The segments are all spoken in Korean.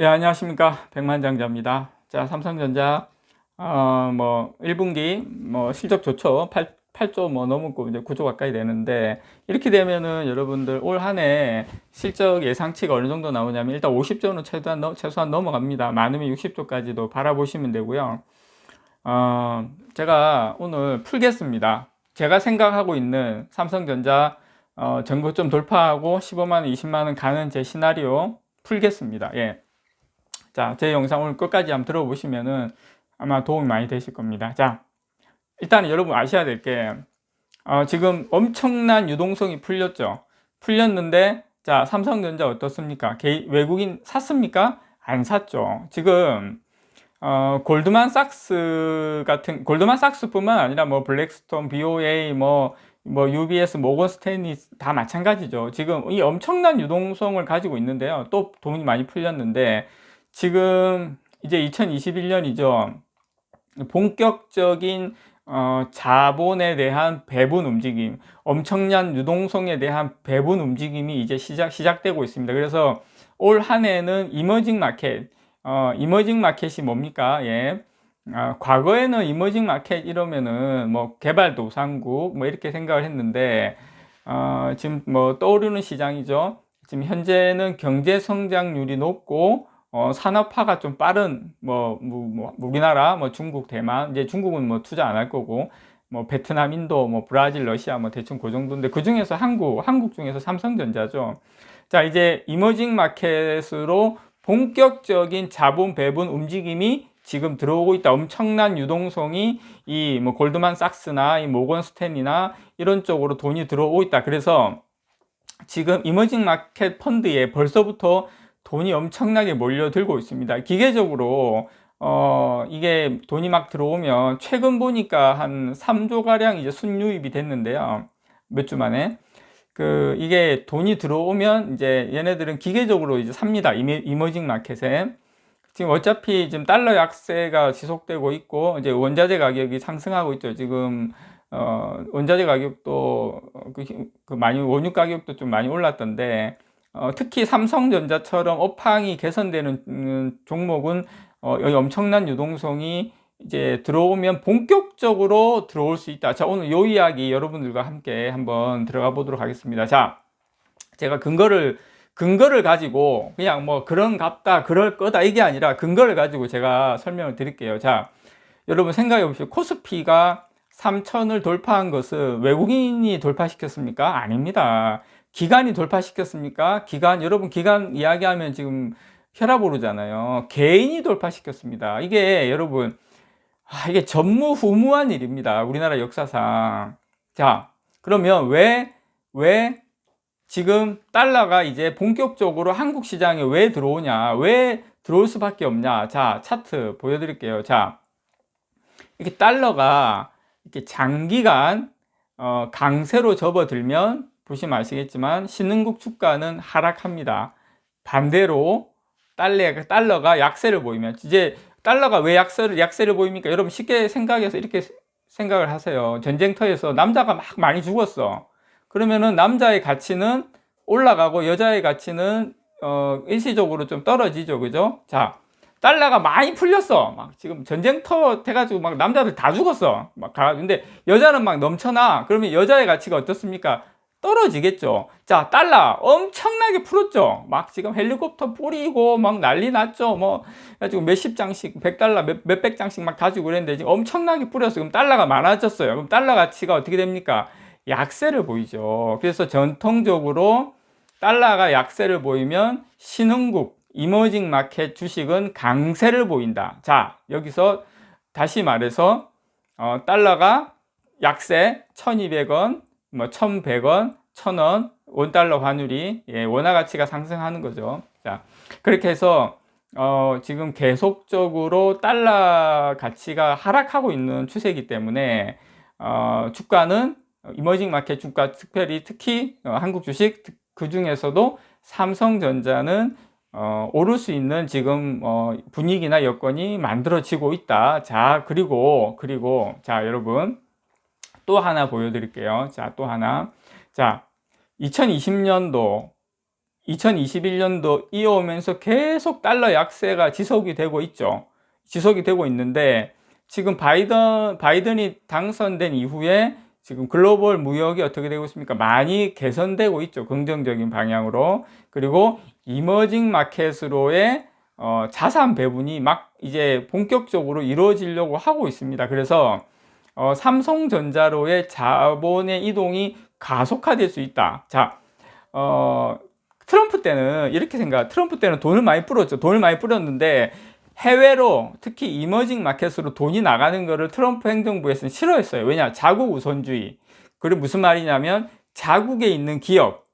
예, 안녕하십니까. 백만장자입니다. 자, 삼성전자, 어, 뭐, 1분기, 뭐, 실적 좋죠. 8, 8조 뭐 넘었고, 이제 9조 가까이 되는데, 이렇게 되면은 여러분들 올 한 해 실적 예상치가 어느 정도 나오냐면, 일단 50조는 최소한, 최소한 넘어갑니다. 많으면 60조까지도 바라보시면 되고요. 어, 제가 오늘 풀겠습니다. 제가 생각하고 있는 삼성전자, 어, 좀 돌파하고 15만원, 20만원 가는 제 시나리오 풀겠습니다. 예. 자, 제 영상 오늘 끝까지 한번 들어보시면은 아마 도움이 많이 되실 겁니다. 자, 일단 여러분 아셔야 될 게, 어, 지금 엄청난 유동성이 풀렸죠. 풀렸는데, 자, 삼성전자 어떻습니까? 개, 외국인 샀습니까? 안 샀죠. 지금, 어, 골드만삭스 같은, 골드만삭스뿐만 아니라 뭐 블랙스톤, BOA, 뭐, 뭐 UBS, 모건 스탠리 다 마찬가지죠. 지금 이 엄청난 유동성을 가지고 있는데요. 또 돈이 많이 풀렸는데, 지금 이제 2021년이죠. 본격적인 어, 자본에 대한 배분 움직임, 엄청난 유동성에 대한 배분 움직임이 이제 시작, 시작되고 있습니다. 그래서 올 한 해는 이머징 마켓, 어, 이머징 마켓이 뭡니까? 예. 어, 과거에는 이머징 마켓 이러면은 뭐 개발도상국 뭐 이렇게 생각을 했는데, 어, 지금 뭐 떠오르는 시장이죠. 지금 현재는 경제 성장률이 높고, 어, 산업화가 좀 빠른 뭐, 뭐, 뭐, 우리나라 뭐 중국 대만 이제 중국은 뭐 투자 안 할 거고 뭐 베트남 인도 뭐 브라질 러시아 뭐 대충 그 정도인데 그 중에서 한국 한국 중에서 삼성전자죠 자 이제 이머징 마켓으로 본격적인 자본 배분 움직임이 지금 들어오고 있다. 엄청난 유동성이 이 뭐 골드만삭스나 이 모건 스탠이나 이런 쪽으로 돈이 들어오고 있다. 그래서 지금 이머징 마켓 펀드에 벌써부터 돈이 엄청나게 몰려들고 있습니다. 기계적으로 어, 이게 돈이 막 들어오면 최근 보니까 한 3조 가량 이제 순유입이 됐는데요. 몇 주 만에. 그 이게 돈이 들어오면 이제 얘네들은 기계적으로 이제 삽니다. 이머징 마켓에. 지금 어차피 지금 달러 약세가 지속되고 있고 이제 원자재 가격이 상승하고 있죠. 지금 어, 원자재 가격도 그, 그 많이 원유 가격도 좀 많이 올랐던데 어, 특히 삼성전자처럼 업황이 개선되는 음, 종목은 어, 여기 엄청난 유동성이 이제 들어오면 본격적으로 들어올 수 있다. 자, 오늘 요 이야기 여러분들과 함께 한번 들어가 보도록 하겠습니다. 자, 제가 근거를 근거를 가지고 그냥 뭐 그런 갑다 그럴 거다 이게 아니라 근거를 가지고 제가 설명을 드릴게요. 자, 여러분 생각해 보십시오. 코스피가 3천을 돌파한 것은 외국인이 돌파시켰습니까? 아닙니다. 기간이 돌파시켰습니까? 기간, 여러분 기간 이야기하면 지금 혈압 오르잖아요. 개인이 돌파시켰습니다. 이게 여러분, 아, 이게 전무후무한 일입니다. 우리나라 역사상. 자, 그러면 왜, 왜 지금 달러가 이제 본격적으로 한국 시장에 왜 들어오냐? 왜 들어올 수밖에 없냐? 자, 차트 보여드릴게요. 자, 이렇게 달러가 이렇게 장기간 어, 강세로 접어들면 보시면 아시겠지만 신흥국 주가는 하락합니다. 반대로 달러, 달러가 약세를 보이면 이제 달러가 왜 약세를 약세를 보입니까? 여러분 쉽게 생각해서 이렇게 생각을 하세요. 전쟁터에서 남자가 막 많이 죽었어. 그러면은 남자의 가치는 올라가고 여자의 가치는 어, 일시적으로 좀 떨어지죠. 그죠? 자, 달러가 많이 풀렸어. 막 지금 전쟁터 돼가지고 막 남자들 다 죽었어. 막 가, 근데 여자는 막 넘쳐나. 그러면 여자의 가치가 어떻습니까? 떨어지겠죠. 자, 달러 엄청나게 풀었죠. 막 지금 헬리콥터 뿌리고 막 난리 났죠. 뭐, 가지고 몇십 장씩, 백 달러, 몇, 몇백 장씩 막 가지고 그랬는데 지금 엄청나게 뿌렸어요. 그럼 달러가 많아졌어요. 그럼 달러 가치가 어떻게 됩니까? 약세를 보이죠. 그래서 전통적으로 달러가 약세를 보이면 신흥국, 이머징 마켓 주식은 강세를 보인다. 자, 여기서 다시 말해서, 어, 달러가 약세 1200원, 뭐 1,100원, 1,000원, 원달러 환율이 예, 원화 가치가 상승하는 거죠. 자, 그렇게 해서 어, 지금 계속적으로 달러 가치가 하락하고 있는 추세이기 때문에 어, 주가는 이머징 마켓 주가 특별히 특히 어, 한국 주식 그 중에서도 삼성전자는 어, 오를 수 있는 지금 어, 분위기나 여건이 만들어지고 있다. 자, 그리고 그리고 자, 여러분 또 하나 보여드릴게요. 자, 또 하나. 자, 2020년도 2021년도 이어오면서 계속 달러 약세가 지속이 되고 있죠. 지속이 되고 있는데 지금 바이든 바이든이 당선된 이후에 지금 글로벌 무역이 어떻게 되고 있습니까? 많이 개선되고 있죠. 긍정적인 방향으로. 그리고 이머징 마켓으로의 어, 자산 배분이 막 이제 본격적으로 이루어지려고 하고 있습니다. 그래서 어, 삼성전자로의 자본의 이동이 가속화될 수 있다. 자, 어, 트럼프 때는 이렇게 생각, 트럼프 때는 돈을 많이 뿌렸죠. 돈을 많이 뿌렸는데 해외로 특히 이머징 마켓으로 돈이 나가는 것을 트럼프 행정부에서는 싫어했어요. 왜냐? 자국 우선주의. 그리고 무슨 말이냐면 자국에 있는 기업,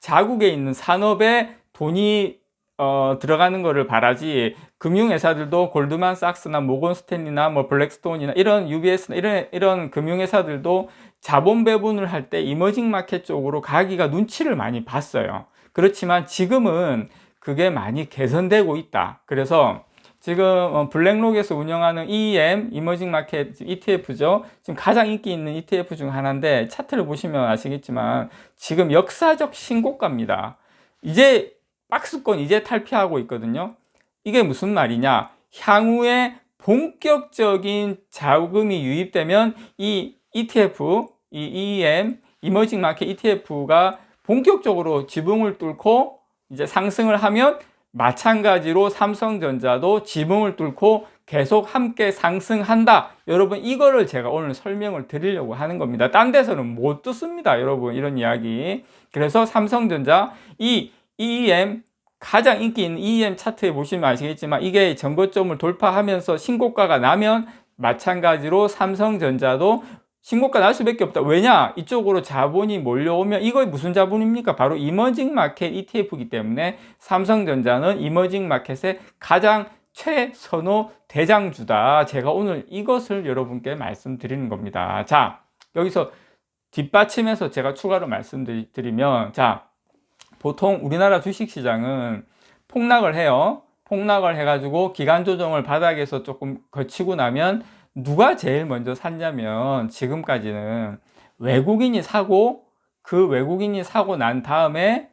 자국에 있는 산업에 돈이 어, 들어가는 것을 바라지 금융회사들도 골드만삭스나 모건 스탠리나 뭐 블랙스톤이나 이런 UBS나 이런 이런 금융회사들도 자본 배분을 할 때 이머징 마켓 쪽으로 가기가 눈치를 많이 봤어요. 그렇지만 지금은 그게 많이 개선되고 있다. 그래서 지금 어, 블랙록에서 운영하는 EM 이머징 마켓 ETF죠. 지금 가장 인기 있는 ETF 중 하나인데 차트를 보시면 아시겠지만 지금 역사적 신고가입니다. 이제 박스권 이제 탈피하고 있거든요. 이게 무슨 말이냐? 향후에 본격적인 자금이 유입되면 이 ETF, 이 EM, 이머징 마켓 ETF가 본격적으로 지붕을 뚫고 이제 상승을 하면 마찬가지로 삼성전자도 지붕을 뚫고 계속 함께 상승한다. 여러분 이거를 제가 오늘 설명을 드리려고 하는 겁니다. 딴 데서는 못 듣습니다. 여러분 이런 이야기. 그래서 삼성전자 이 EM 가장 인기 있는 EM 차트에 보시면 아시겠지만 이게 전고점을 돌파하면서 신고가가 나면 마찬가지로 삼성전자도 신고가 날 수밖에 없다. 왜냐? 이쪽으로 자본이 몰려오면 이거 무슨 자본입니까? 바로 이머징 마켓 ETF이기 때문에 삼성전자는 이머징 마켓의 가장 최선호 대장주다. 제가 오늘 이것을 여러분께 말씀드리는 겁니다. 자, 여기서 뒷받침해서 제가 추가로 말씀드리면 자, 보통 우리나라 주식시장은 폭락을 해요. 폭락을 해가지고 기간 조정을 바닥에서 조금 거치고 나면 누가 제일 먼저 샀냐면 지금까지는 외국인이 사고 그 외국인이 사고 난 다음에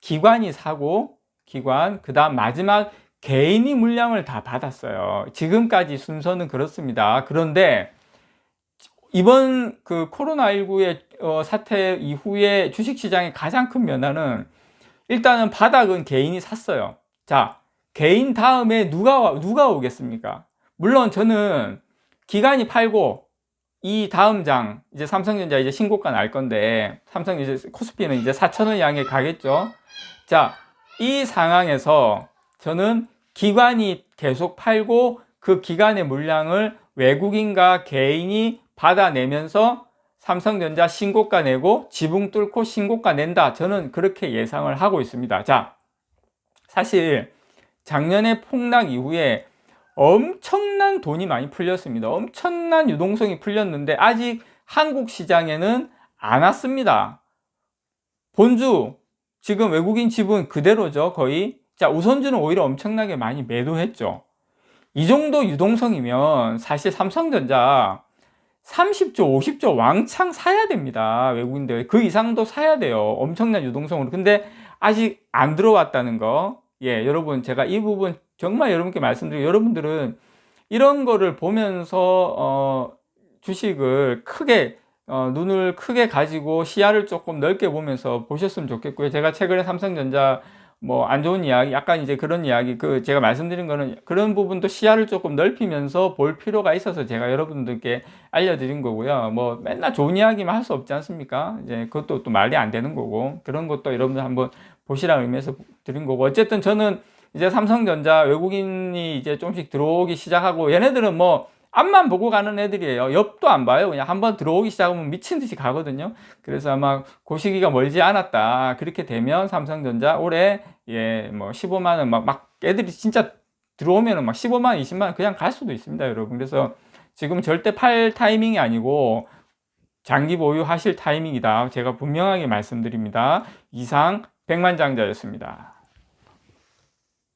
기관이 사고 기관 그 다음 마지막 개인이 물량을 다 받았어요. 지금까지 순서는 그렇습니다. 그런데 이번 그 코로나19의 어, 사태 이후에 주식시장의 가장 큰 변화는 일단은 바닥은 개인이 샀어요. 자, 개인 다음에 누가, 누가 오겠습니까? 물론 저는 기간이 팔고 이 다음 장 이제 삼성전자 이제 신고가 날 건데 삼성 이제 코스피는 이제 4천원 향해 가겠죠. 자, 이 상황에서 저는 기관이 계속 팔고 그 기간의 물량을 외국인과 개인이 받아내면서 삼성전자 신고가 내고 지붕 뚫고 신고가 낸다. 저는 그렇게 예상을 하고 있습니다. 자, 사실 작년에 폭락 이후에 엄청난 돈이 많이 풀렸습니다. 엄청난 유동성이 풀렸는데 아직 한국 시장에는 안 왔습니다. 본주 지금 외국인 지분 그대로죠 거의. 자 우선주는 오히려 엄청나게 많이 매도했죠. 이 정도 유동성이면 사실 삼성전자 30조 50조 왕창 사야 됩니다. 외국인들 그 이상도 사야 돼요. 엄청난 유동성으로. 근데 아직 안 들어왔다는 거 예 여러분 제가 이 부분 정말 여러분께 말씀드리고 여러분들은 이런 거를 보면서 어, 주식을 크게 어, 눈을 크게 가지고 시야를 조금 넓게 보면서 보셨으면 좋겠고요. 제가 최근에 삼성전자 뭐 안 좋은 이야기, 약간 이제 그런 이야기, 그 제가 말씀드린 거는 그런 부분도 시야를 조금 넓히면서 볼 필요가 있어서 제가 여러분들께 알려드린 거고요. 뭐 맨날 좋은 이야기만 할 수 없지 않습니까? 이제 그것도 또 말이 안 되는 거고 그런 것도 여러분들 한번 보시라는 의미에서 드린 거고 어쨌든 저는 이제 삼성전자 외국인이 이제 좀씩 들어오기 시작하고 얘네들은 뭐 앞만 보고 가는 애들이에요. 옆도 안 봐요. 그냥 한번 들어오기 시작하면 미친 듯이 가거든요. 그래서 아마 그 시기가 멀지 않았다. 그렇게 되면 삼성전자 올해 예, 뭐 15만 원 막, 막 애들이 진짜 들어오면은 막 15만 원, 20만 원 그냥 갈 수도 있습니다, 여러분. 그래서 지금 절대 팔 타이밍이 아니고 장기 보유하실 타이밍이다. 제가 분명하게 말씀드립니다. 이상 백만장자였습니다.